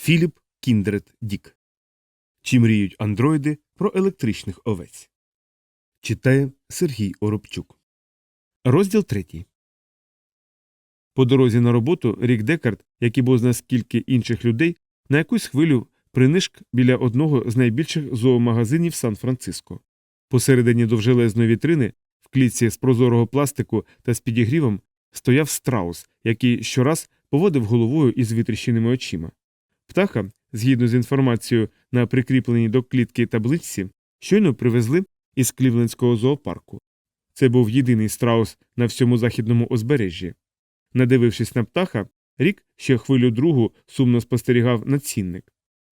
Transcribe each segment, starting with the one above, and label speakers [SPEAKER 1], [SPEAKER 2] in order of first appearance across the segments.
[SPEAKER 1] Філіп Кіндред Дік. Чи мріють андроїди про електричних овець? Читає Сергій Оробчук. Розділ третій. По дорозі на роботу Рік Декард, як і бозна скільки інших людей, на якусь хвилю принишк біля одного з найбільших зоомагазинів Сан-Франциско. Посередині довжелезної вітрини, в клітці з прозорого пластику та з підігрівом, стояв страус, який щораз поводив головою із витріщеними очима. Птаха, згідно з інформацією на прикріпленій до клітки табличці, щойно привезли із Клівлендського зоопарку. Це був єдиний страус на всьому західному узбережжі. Надивившись на птаха, рік ще хвилю другу сумно спостерігав на цінник.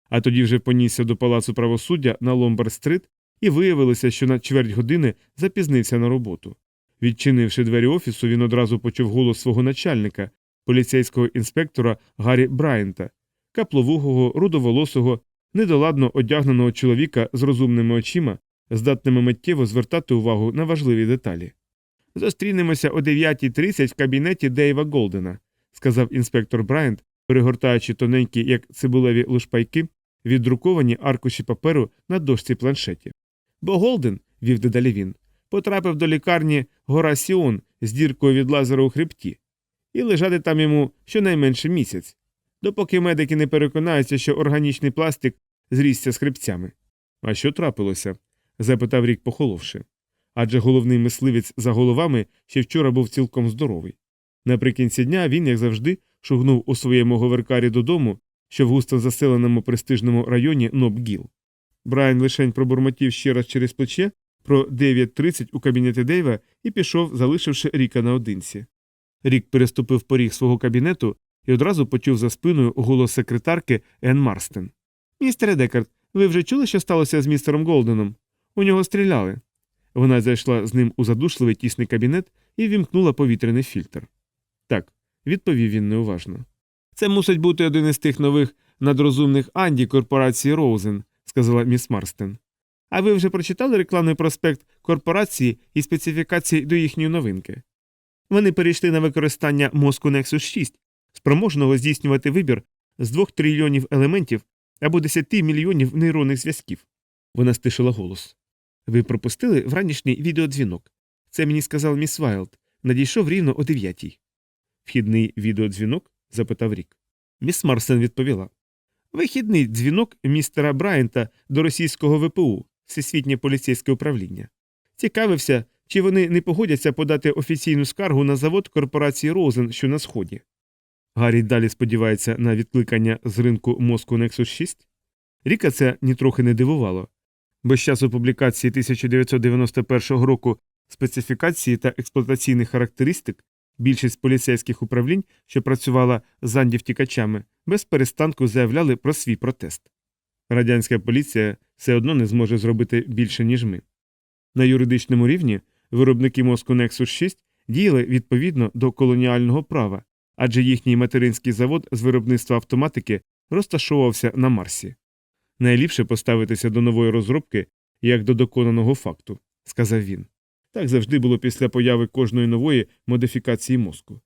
[SPEAKER 1] А тоді вже понісся до палацу правосуддя на Ломбард-стрит і виявилося, що на чверть години запізнився на роботу. Відчинивши двері офісу, він одразу почув голос свого начальника, поліцейського інспектора Гаррі Брайанта, капловугого, рудоволосого, недоладно одягненого чоловіка з розумними очима, здатними миттєво звертати увагу на важливі деталі. Зустрінемося о 9.30 в кабінеті Дейва Голдена, сказав інспектор Брайант, перегортаючи тоненькі, як цибулеві лушпайки, віддруковані аркуші паперу на дошці планшеті. Бо Голден, вів дедалі він, потрапив до лікарні Гора Сіон з діркою від лазера у хребті, і лежати там йому щонайменше місяць, допоки медики не переконаються, що органічний пластик зрісся з хребцями. А що трапилося? запитав рік, похоловши. Адже головний мисливець за головами ще вчора був цілком здоровий. Наприкінці дня він, як завжди, шугнув у своєму говеркарі додому, що в густо заселеному престижному районі Нобгіл. Брайан лишень пробурмотів ще раз через плече про 9.30 у кабінеті Дейва і пішов, залишивши Ріка наодинці. Рік переступив поріг свого кабінету і одразу почув за спиною голос секретарки Енн Марстен. Містере Декард, ви вже чули, що сталося з містером Голденом? У нього стріляли. Вона зайшла з ним у задушливий тісний кабінет і вімкнула повітряний фільтр. Так, відповів він неуважно. Це мусить бути один із тих нових надрозумних Анді корпорації Роузен, сказала міс Марстен. А ви вже прочитали рекламний проспект корпорації і специфікації до їхньої новинки? Вони перейшли на використання мозку Nexus 6, спроможного здійснювати вибір з двох трильйонів елементів або 10 мільйонів нейронних зв'язків. Вона стишила голос. Ви пропустили вранішній відеодзвінок. Це мені сказав міс Вайлд. Надійшов рівно о дев'ятій. Вхідний відеодзвінок? запитав Рік. Міс Марсен відповіла. Вихідний дзвінок містера Брайанта до російського ВПУ, Всесвітнє поліцейське управління. Цікавився, чи вони не погодяться подати офіційну скаргу на завод корпорації Розен, що на сході. Гаррі далі сподівається на відкликання з ринку мозку Nexus 6? Ріка це нітрохи не дивувало. Бо з часу публікації 1991 року специфікації та експлуатаційних характеристик більшість поліцейських управлінь, що працювала з андівтікачами, без перестанку заявляли про свій протест. Радянська поліція все одно не зможе зробити більше, ніж ми. На юридичному рівні виробники мозку Nexus 6 діяли відповідно до колоніального права, адже їхній материнський завод з виробництва автоматики розташовувався на Марсі. Найліпше поставитися до нової розробки як до доконаного факту, сказав він. Так завжди було після появи кожної нової модифікації мозку.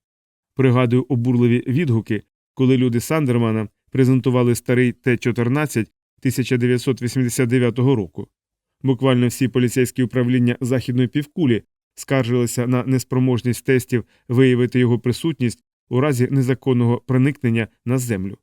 [SPEAKER 1] Пригадую обурливі відгуки, коли люди Сандермана презентували старий Т-14 1989 року. Буквально всі поліцейські управління західної півкулі скаржилися на неспроможність тестів виявити його присутність у разі незаконного проникнення на землю.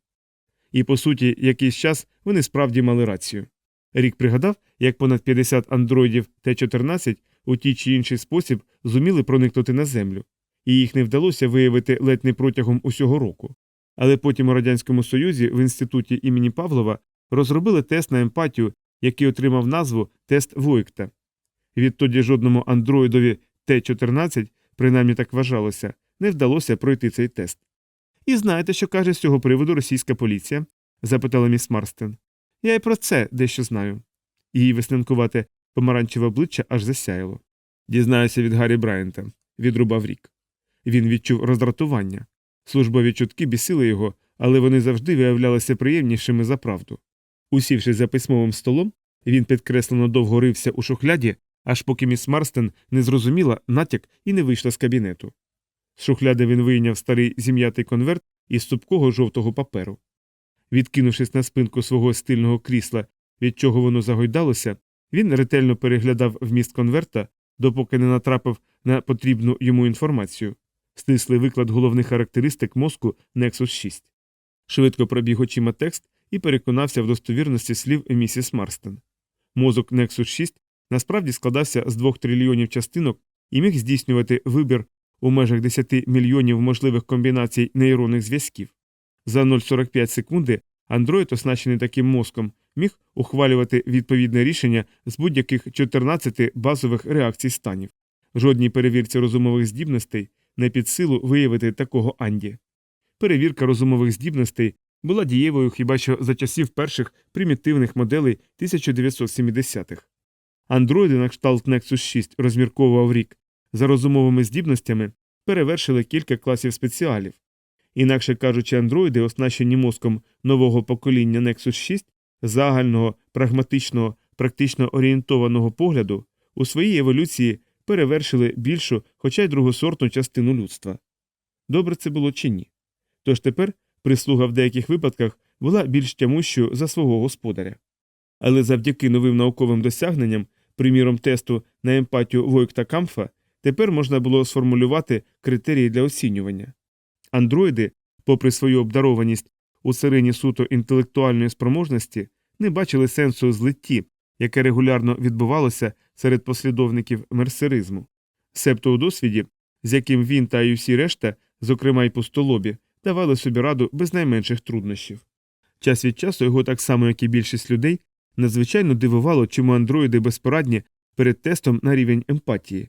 [SPEAKER 1] І, по суті, якийсь час вони справді мали рацію. Рік пригадав, як понад 50 андроїдів Т-14 у тій чи інший спосіб зуміли проникнути на землю, і їх не вдалося виявити ледь не протягом усього року. Але потім у Радянському Союзі в інституті імені Павлова розробили тест на емпатію, який отримав назву тест Войкта. Відтоді жодному андроїдові Т-14, принаймні так вважалося, не вдалося пройти цей тест. І знаєте, що каже з цього приводу російська поліція? запитала міс Марстен. Я й про це дещо знаю. Її веснянкувате помаранчеве обличчя аж засяяло. Дізнаюся від Гаррі Брайанта, відрубав рік. Він відчув роздратування. Службові чутки бісили його, але вони завжди виявлялися приємнішими за правду. Усівшись за письмовим столом, він підкреслено довго рився у шухляді, аж поки міс Марстен не зрозуміла натяк і не вийшла з кабінету. З шухляди він вийняв старий зім'ятий конверт із цупкого жовтого паперу. Відкинувшись на спинку свого стильного крісла, від чого воно загойдалося, він ретельно переглядав вміст конверта, допоки не натрапив на потрібну йому інформацію, стислий виклад головних характеристик мозку Nexus 6. Швидко пробіг очима текст і переконався в достовірності слів місіс Марстон. Мозок Nexus 6 насправді складався з двох трильйонів частинок і міг здійснювати вибір у межах 10 мільйонів можливих комбінацій нейронних зв'язків. За 0,45 секунди андроїд, оснащений таким мозком, міг ухвалювати відповідне рішення з будь-яких 14 базових реакцій станів. Жодній перевірці розумових здібностей не під силу виявити такого Анді. Перевірка розумових здібностей була дієвою хіба що за часів перших примітивних моделей 1970-х. Андроїди на кшталт Nexus 6 розмірковував рік за розумовими здібностями перевершили кілька класів спеціалів. Інакше кажучи, андроїди, оснащені мозком нового покоління Nexus 6, загального, прагматичного, практично орієнтованого погляду, у своїй еволюції перевершили більшу, хоча й другосортну частину людства. Добре це було чи ні? Тож тепер прислуга в деяких випадках була більш тямущою за свого господаря. Але завдяки новим науковим досягненням, приміром тесту на емпатію Войкта Камфа, тепер можна було сформулювати критерії для оцінювання. Андроїди, попри свою обдарованість у сирині суто інтелектуальної спроможності, не бачили сенсу злитті, яке регулярно відбувалося серед послідовників мерсеризму. Себто у досвіді, з яким він та й усі решта, зокрема й пустолобі, давали собі раду без найменших труднощів. Час від часу його, так само як і більшість людей, надзвичайно дивувало, чому андроїди безпорадні перед тестом на рівень емпатії.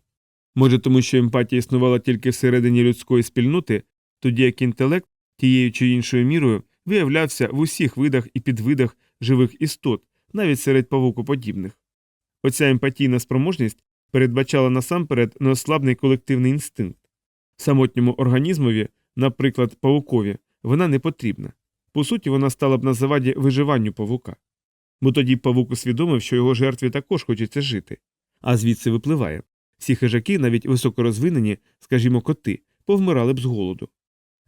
[SPEAKER 1] Може, тому що емпатія існувала тільки всередині людської спільноти, тоді як інтелект тією чи іншою мірою виявлявся в усіх видах і підвидах живих істот, навіть серед павукоподібних. Оця емпатійна спроможність передбачала насамперед неослабний колективний інстинкт. Самотньому організмові, наприклад, павукові, вона не потрібна. По суті, вона стала б на заваді виживанню павука. Бо тоді павук усвідомив, що його жертві також хочеться жити. А звідси випливає всі хижаки, навіть високорозвинені, скажімо, коти, повмирали б з голоду.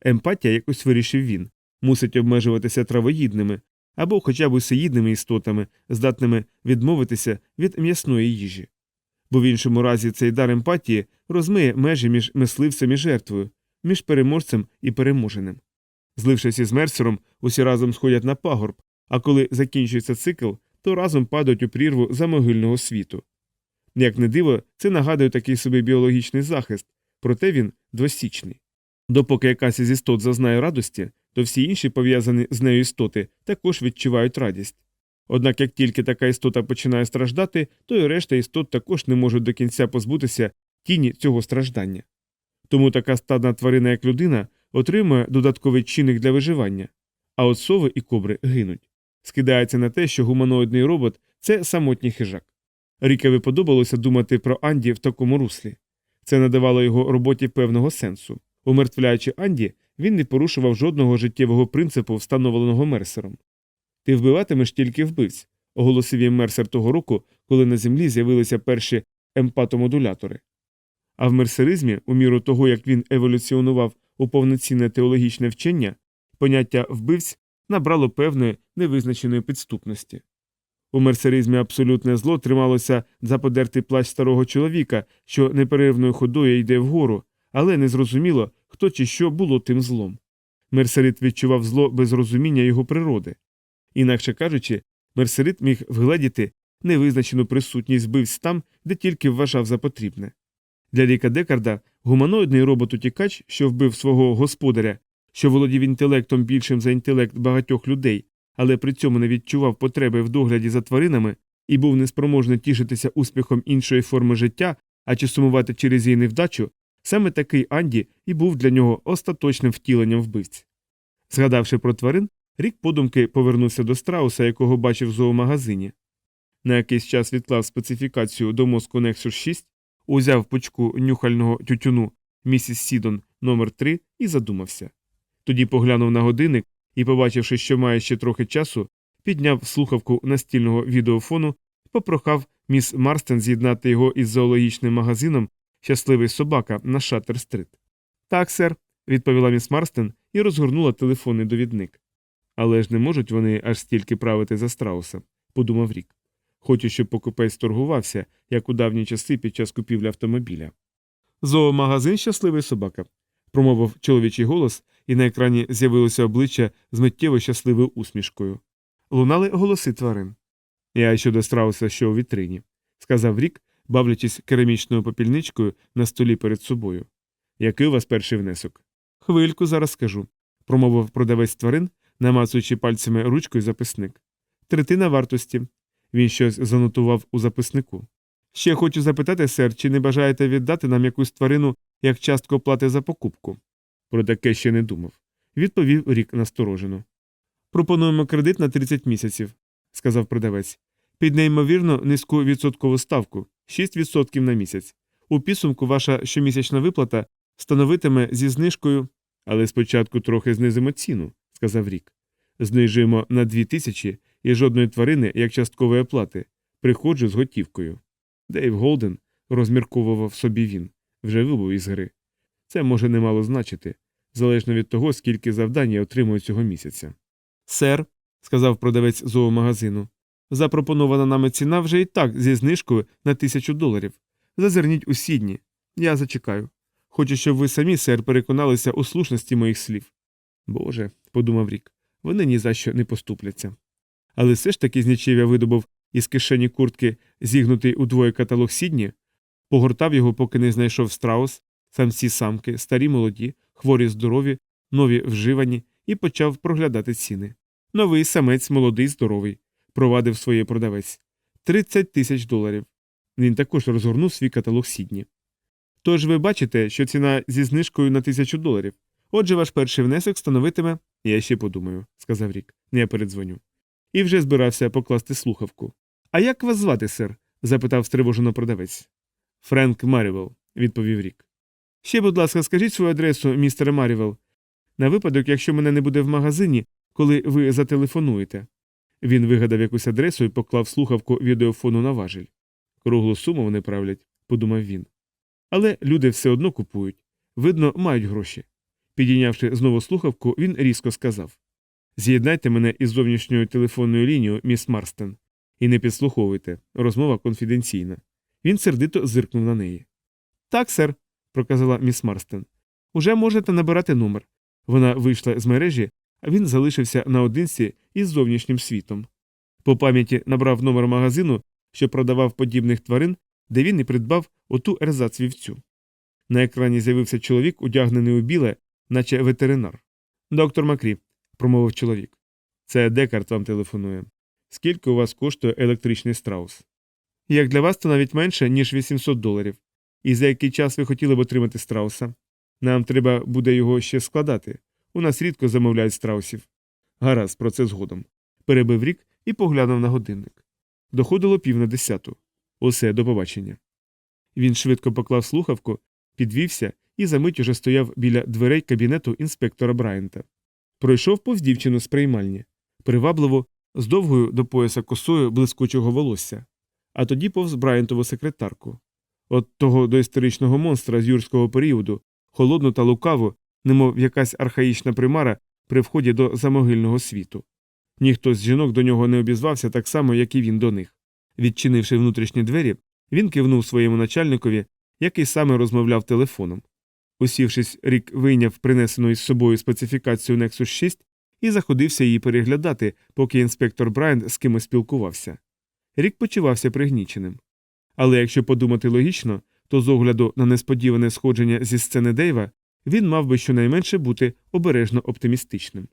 [SPEAKER 1] Емпатія, якось вирішив він, мусить обмежуватися травоїдними або хоча б усеїдними істотами, здатними відмовитися від м'ясної їжі. Бо в іншому разі цей дар емпатії розмиє межі між мисливцем і жертвою, між переможцем і переможеним. Злившись із мерсером, усі разом сходять на пагорб, а коли закінчується цикл, то разом падають у прірву замогильного світу. Як не диво, це нагадує такий собі біологічний захист, проте він двосічний. Допоки якась із істот зазнає радості, то всі інші пов'язані з нею істоти також відчувають радість. Однак як тільки така істота починає страждати, то і решта істот також не можуть до кінця позбутися тіні цього страждання. Тому така стадна тварина, як людина, отримує додатковий чинник для виживання, а от сови і кобри гинуть. Скидається на те, що гуманоїдний робот це самотній хижак. Рікові подобалося думати про Анді в такому руслі. Це надавало його роботі певного сенсу. Умертвляючи Анді, він не порушував жодного життєвого принципу, встановленого мерсером. Ти вбиватимеш тільки вбивць, оголосив їм мерсер того року, коли на землі з'явилися перші емпатомодулятори. А в мерсеризмі, у міру того, як він еволюціонував у повноцінне теологічне вчення, поняття вбивць набрало певної невизначеної підступності. У мерсеризмі абсолютне зло трималося за подертий плащ старого чоловіка, що неперервною ходою йде вгору, але незрозуміло, хто чи що було тим злом. Мерсерит відчував зло без розуміння його природи. Інакше кажучи, мерсерит міг вгледіти невизначену присутність вбивць там, де тільки вважав за потрібне. Для Ріка Декарда гуманоїдний робот-утікач, що вбив свого господаря, що володів інтелектом більшим за інтелект багатьох людей, але при цьому не відчував потреби в догляді за тваринами і був неспроможний тішитися успіхом іншої форми життя, а чи сумувати через її невдачу, саме такий Анді і був для нього остаточним втіленням вбивць. Згадавши про тварин, рік подумки повернувся до страуса, якого бачив в зоомагазині. На якийсь час відклав специфікацію до мозку Nexus 6, узяв пучку нюхального тютюну місіс Сідон номер 3 і задумався. Тоді поглянув на годинник і, побачивши, що має ще трохи часу, підняв слухавку настільного відеофону попрохав міс Марстен з'єднати його із зоологічним магазином Щасливий собака на Шаттер-стрит. Так, сер, відповіла міс Марстен і розгорнула телефонний довідник. Але ж не можуть вони аж стільки правити за страуса, подумав Рік. Хочу, щоб покупець торгувався, як у давні часи під час купівлі автомобіля. Зоомагазин щасливий собака, промовив чоловічий голос, і на екрані з'явилося обличчя з миттєво щасливою усмішкою. Лунали голоси тварин. Я щодо страуса, що у вітрині, сказав Рік, бавлячись керамічною попільничкою на столі перед собою. Який у вас перший внесок? Хвильку зараз скажу, промовив продавець тварин, намацуючи пальцями ручкою записник. Третина вартості. Він щось занотував у записнику. Ще хочу запитати, сер, чи не бажаєте віддати нам якусь тварину як частку оплати за покупку? Про таке ще не думав. Відповів рік насторожено. Пропонуємо кредит на 30 місяців, сказав продавець. Під неймовірно низьку відсоткову ставку 6% на місяць. У підсумку ваша щомісячна виплата становитиме зі знижкою, але спочатку трохи знизимо ціну, сказав рік. Знижуємо на 2 тисячі і жодної тварини як часткової оплати. Приходжу з готівкою. Дейв Голден, розмірковував собі він, вже вибув із гри. Це може немало значити, залежно від того, скільки завдань я отримую цього місяця. Сер, сказав продавець зоомагазину, запропонована нами ціна вже і так зі знижкою на тисячу доларів. Зазирніть у сідні. Я зачекаю. Хочу, щоб ви самі, сер, переконалися у слушності моїх слів. Боже, подумав рік, вони ні за що не поступляться. Але все ж таки з нічів'я видобув із кишені куртки зігнутий удвоє каталог сідні, погортав його, поки не знайшов страус, самці самки, старі молоді, хворі здорові, нові вживані, і почав проглядати ціни. Новий самець, молодий, здоровий, провадив своє продавець. 30 тисяч доларів. Він також розгорнув свій каталог сідні. Тож ви бачите, що ціна зі знижкою на тисячу доларів. Отже, ваш перший внесок становитиме. Я ще подумаю, сказав Рік. Я передзвоню. І вже збирався покласти слухавку. А як вас звати, сер? запитав стривожено продавець. Френк Марівел, відповів Рік. Ще, будь ласка, скажіть свою адресу, містер Марівел, на випадок, якщо мене не буде в магазині, коли ви зателефонуєте. Він вигадав якусь адресу і поклав слухавку відеофону на важіль. Круглу суму вони правлять, подумав він. Але люди все одно купують. Видно, мають гроші. Підійнявши знову слухавку, він різко сказав З'єднайте мене із зовнішньою телефонною лінією, міс Марстен, і не підслуховуйте. Розмова конфіденційна. Він сердито зиркнув на неї. Так, сер, проказала міс Марстен. Уже можете набирати номер. Вона вийшла з мережі, а він залишився наодинці із зовнішнім світом. По пам'яті набрав номер магазину, що продавав подібних тварин, де він і придбав оту ерзац вівцю. На екрані з'явився чоловік, одягнений у біле, наче ветеринар. Доктор Макрі, промовив чоловік. Це Декарт вам телефонує. Скільки у вас коштує електричний страус? Як для вас, то навіть менше, ніж 800 доларів. І за який час ви хотіли б отримати страуса? Нам треба буде його ще складати. У нас рідко замовляють страусів. Гаразд, про це згодом. Перебив рік і поглянув на годинник. Доходило пів на десяту. Усе, до побачення. Він швидко поклав слухавку, підвівся і за мить уже стояв біля дверей кабінету інспектора Брайанта. Пройшов повз дівчину з приймальні, привабливо, з довгою до пояса косою блискучого волосся, а тоді повз Брайантову секретарку. От того доісторичного монстра з юрського періоду, холодну та лукаву, немов якась архаїчна примара при вході до замогильного світу. Ніхто з жінок до нього не обізвався так само, як і він до них. Відчинивши внутрішні двері, він кивнув своєму начальникові, який саме розмовляв телефоном. Усівшись, рік вийняв принесену із собою специфікацію Nexus 6 і заходився її переглядати, поки інспектор Брайан з кимось спілкувався. Рік почувався пригніченим. Але якщо подумати логічно, то з огляду на несподіване сходження зі сцени Дейва він мав би щонайменше бути обережно оптимістичним.